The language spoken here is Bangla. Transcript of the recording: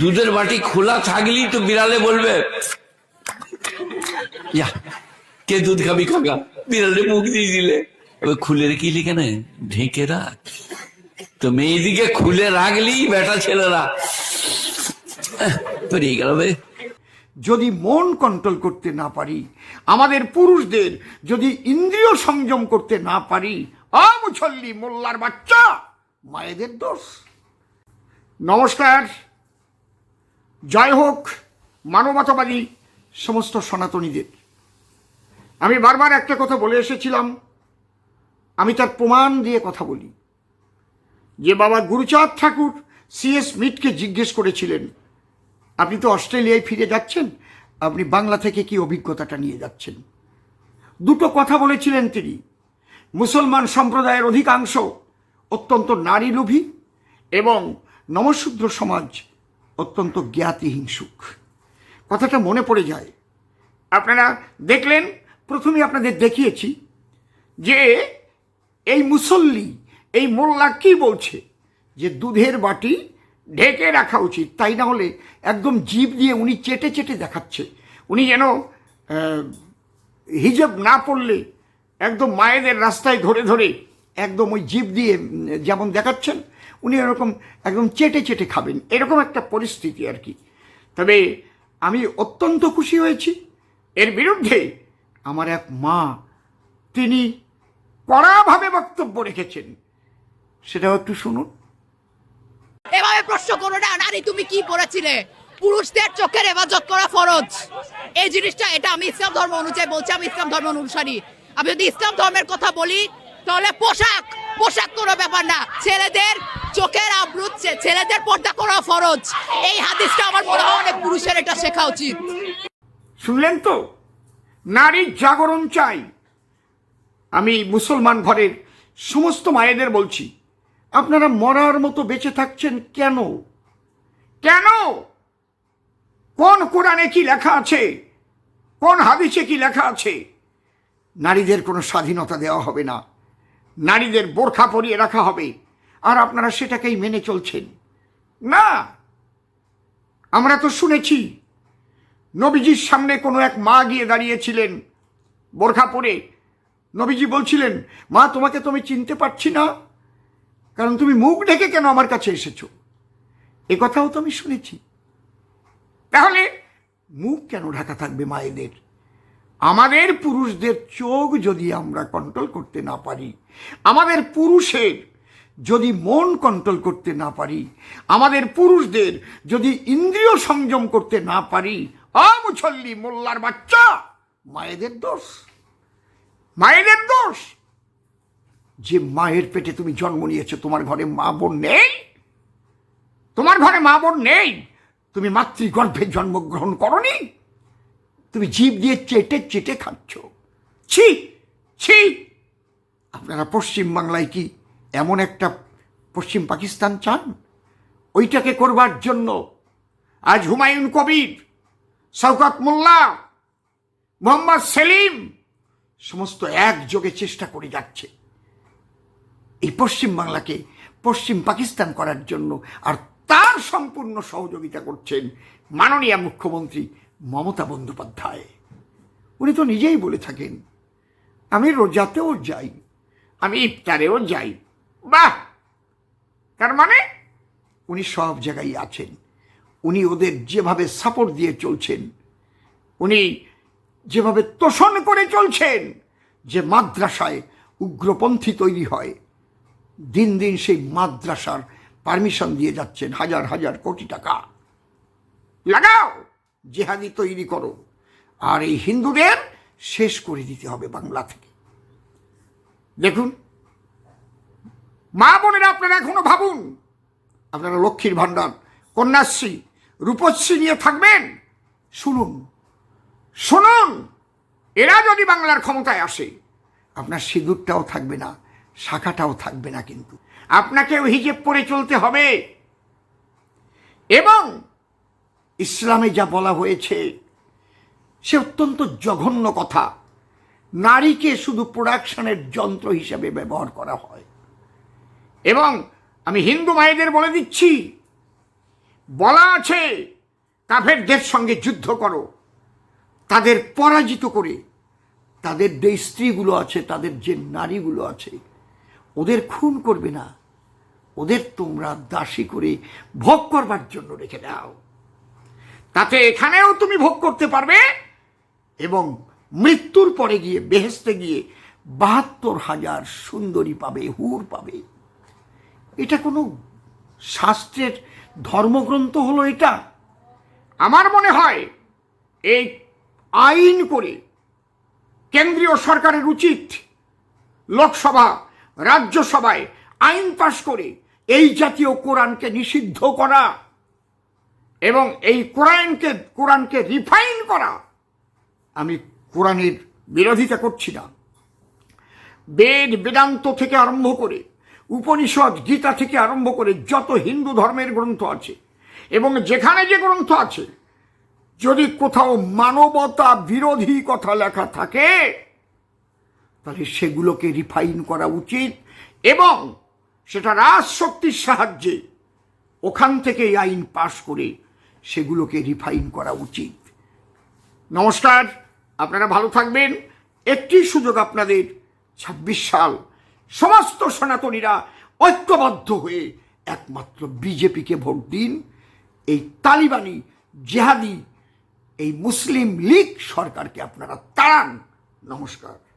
দুধের বাটি খোলা থাকলেই তো বিড়ালে বলবে কে দুধ খাবি খাগা বিড়ালে মুখ দিয়ে দিলে। এবার খুলে রেখেলি কেন ঢেকে রাখ। তো মেয়েদিকে খুলে রাখলি বেটা ছেলেরা। পেরিয়ে গেল যদি মন কন্ট্রোল করতে না পারি, আমাদের পুরুষদের যদি ইন্দ্রিয় সংযম করতে না পারি আমুছল্লি মোল্লার বাচ্চা, মায়েদের দোষ। নমস্কার। জয় হোক, মানবতাবাদী সমস্ত সনাতনীদের। আমি বারবার একটা কথা বলে এসেছিলাম, আমি তার প্রমাণ দিয়ে কথা বলি। যে বাবা গুরুচাঁদ ঠাকুর সিএস মিটকে জিজ্ঞেস করেছিলেন, আপনি তো অস্ট্রেলিয়ায় ফিরে যাচ্ছেন, আপনি বাংলা থেকে কি অভিজ্ঞতাটা নিয়ে যাচ্ছেন? দুটো কথা বলেছিলেন তিনি। মুসলমান সম্প্রদায়ের অধিকাংশ অত্যন্ত নারী লোভী এবং নমশূদ্র সমাজ অত্যন্ত জ্ঞাতি হিংসুক। কথাটা মনে পড়ে যায়। আপনারা দেখলেন, প্রথমে আপনাদের দেখিয়েছি যে এই মুসল্লি, এই মোল্লা কি বলছে? যে দুধের বাটি ঢেকে রাখা উচিত, তাই না হলে একদম জিভ দিয়ে উনি চেটে চেটে দেখাচ্ছে। উনি যেন হিজাব না পড়লে একদম মায়েদের রাস্তায় ধরে ধরে একদম ওই জিভ দিয়ে যেমন দেখাচ্ছেন, উনি এরকম একদম চেটে চেটে খাবেন। এরকম একটা পরিস্থিতি আর কি। তবে আমি অত্যন্ত খুশি হয়েছি। এর বিরুদ্ধে আমার এক মা, তিনি কড়াভাবে বক্তব্য রেখেছেন। সেটাও একটু শুনুন। এভাবে প্রশ্ন করো না, নারী তুমি কি পড়েছিলে? পুরুষদের চোখের হেফাজত করা ফরজ। এই জিনিসটা, এটা আমি ইসলাম ধর্ম অনুযায়ী বলছি, আমি ইসলাম ধর্ম অনুসারী। আমি যদি ইসলাম ধর্মের কথা বলি তাহলে পোশাক পোশাক কোনো ব্যাপার না। ছেলেদের চোখের আবরুত ছে- ছেলেদের পর্দা করা ফরজ। এই হাদিসটা আমার মনে হয় অনেক পুরুষের এটা শেখা উচিত। শুনলেন তো? নারীর জাগরণ চাই। আমি মুসলমান ঘরের সমস্ত মায়েদের বলছি, আপনারা মরার মতো বেঁচে থাকছেন কেন? কেন? কোন কোরআনে কি লেখা আছে? কোন হাদিসে কি লেখা আছে? নারীদের কোনো স্বাধীনতা দেওয়া হবে না। নারীদের বোরখা পরিয়ে রাখা হবে। আর আপনারা সেটাকেই মেনে চলছেন। না! আমরা তো শুনেছি, নবীজির সামনে কোনো এক মা গিয়ে দাঁড়িয়েছিলেন বোরখা পরে। নবীজি বলছিলেন, মা, তোমাকে তো আমি চিনতে পারছি না। কারণ তুমি মুখ ঢেকে কেন আমার কাছে এসেছ? এ কথাও তো আমি শুনেছি। তাহলে মুখ কেন ঢাকা থাকবে মায়েদের? আমাদের পুরুষদের চোখ যদি আমরা কন্ট্রোল করতে না পারি, আমাদের পুরুষের যদি মন কন্ট্রোল করতে না পারি, আমাদের পুরুষদের যদি ইন্দ্রিয় সংযম করতে না পারি আমুছল্লি মোল্লার বাচ্চা, মায়েদের দোষ মায়েদের দোষ। যে মায়ের পেটে তুমি জন্ম নিয়েছো, তোমার ঘরে মা বোন নেই, তোমার ঘরে মা বোন নেই, তুমি মাতৃগর্ভে জন্মগ্রহণ করনি তুমি জীব দিয়ে চেটে চেটে খাচ্ছ। ছি ছি। আপনারা পশ্চিম বাংলায় কি এমন একটা পশ্চিম পাকিস্তান চান? ওইটাকে করবার জন্য আজ হুমায়ুন কবির, শওকত মোল্লা, মোহাম্মদ সেলিম সমস্ত একযোগে চেষ্টা করে যাচ্ছে। এই পশ্চিম বাংলাকে পশ্চিম পাকিস্তান করার জন্য আর তার সম্পূর্ণ সহযোগিতা করছেন মাননীয় মুখ্যমন্ত্রী মমতা বন্দ্যোপাধ্যায়। উনি তো নিজেই বলে থাকেন, আমি রোজাতেও যাই, আমি ইফতারেও যাই। বাহ! তার মানে উনি সব জায়গায় আছেন। উনি ওদের যেভাবে সাপোর্ট দিয়ে চলছেন, উনি যেভাবে তোষণ করে চলছেন, যে মাদ্রাসায় উগ্রপন্থী তৈরি হয়, দিন দিন সেই মাদ্রাসার পারমিশন দিয়ে যাচ্ছেন হাজার হাজার কোটি টাকা। লাগাও! জেহাদি তৈরি করো। আর এই হিন্দুদের শেষ করে দিতে হবে বাংলা থেকে। দেখুন, মা বোনেরা আপনারা এখনও ভাবুন, আপনারা লক্ষ্মীর ভাণ্ডার, কন্যাশ্রী, রূপশ্রী নিয়ে থাকবেন, শুনুন শুনুন, এরা যদি বাংলার ক্ষমতায় আসে, আপনার সিঁদুরটাও থাকবে না, শাখাটাও থাকবে না কিন্তু। আপনাকেও হিজেব পরে চলতে হবে। এবং ইসলামে যা বলা হয়েছে, সে অত্যন্ত জঘন্য কথা। নারীকে শুধু প্রোডাকশনের যন্ত্র হিসেবে ব্যবহার করা হয়। এবং আমি হিন্দু মায়েদের বলে দিচ্ছি, বলা আছে, কাফেরদের সঙ্গে যুদ্ধ করো। তাদের পরাজিত করে, তাদের যে স্ত্রীগুলো আছে, তাদের যে নারীগুলো আছে, ওদের খুন করবে না। ওদের তোমরা দাসী করে ভোগ করবার জন্য রেখে দাও। তাতে এখানেও তুমি ভোগ করতে পারবে এবং মৃত্যুর পরে গিয়ে বেহেস্তে গিয়ে বাহাত্তর হাজার সুন্দরী পাবে, হুর পাবে। এটা কোনো শাস্ত্রের ধর্মগ্রন্থ হলো এটা? আমার মনে হয় এই আইন করে কেন্দ্রীয় সরকারের উচিত লোকসভা, রাজ্যসভায় আইন পাশ করে এই জাতীয় কোরআনকে নিষিদ্ধ করা। এবং এই কোরআনকে কোরআনকে রিফাইন করা আমি কোরআনের বিরোধিতা করছি না। বেদ বেদান্ত থেকে আরম্ভ করে, উপনিষদ, গীতা থেকে আরম্ভ করে যত হিন্দু ধর্মের গ্রন্থ আছে, এবং যেখানে যে গ্রন্থ আছে, যদি কোথাও মানবতা বিরোধী কথা লেখা থাকে, তাহলে সেগুলোকে রিফাইন করা উচিত এবং সেটা রাজশক্তির সাহায্যে ওখান থেকে আইন পাশ করে সেগুলোকে রিফাইন করা উচিত। নমস্কার, আপনারা ভালো থাকবেন। একটি সুযোগ আপনাদের, ছাব্বিশ সাল সমস্ত সনাতনীরা ঐক্যবদ্ধ হয়ে একমাত্র বিজেপিকে ভোট দিন। এই তালিবানি জেহাদি, এই মুসলিম লীগ সরকারকে আপনারা তাড়ান। নমস্কার।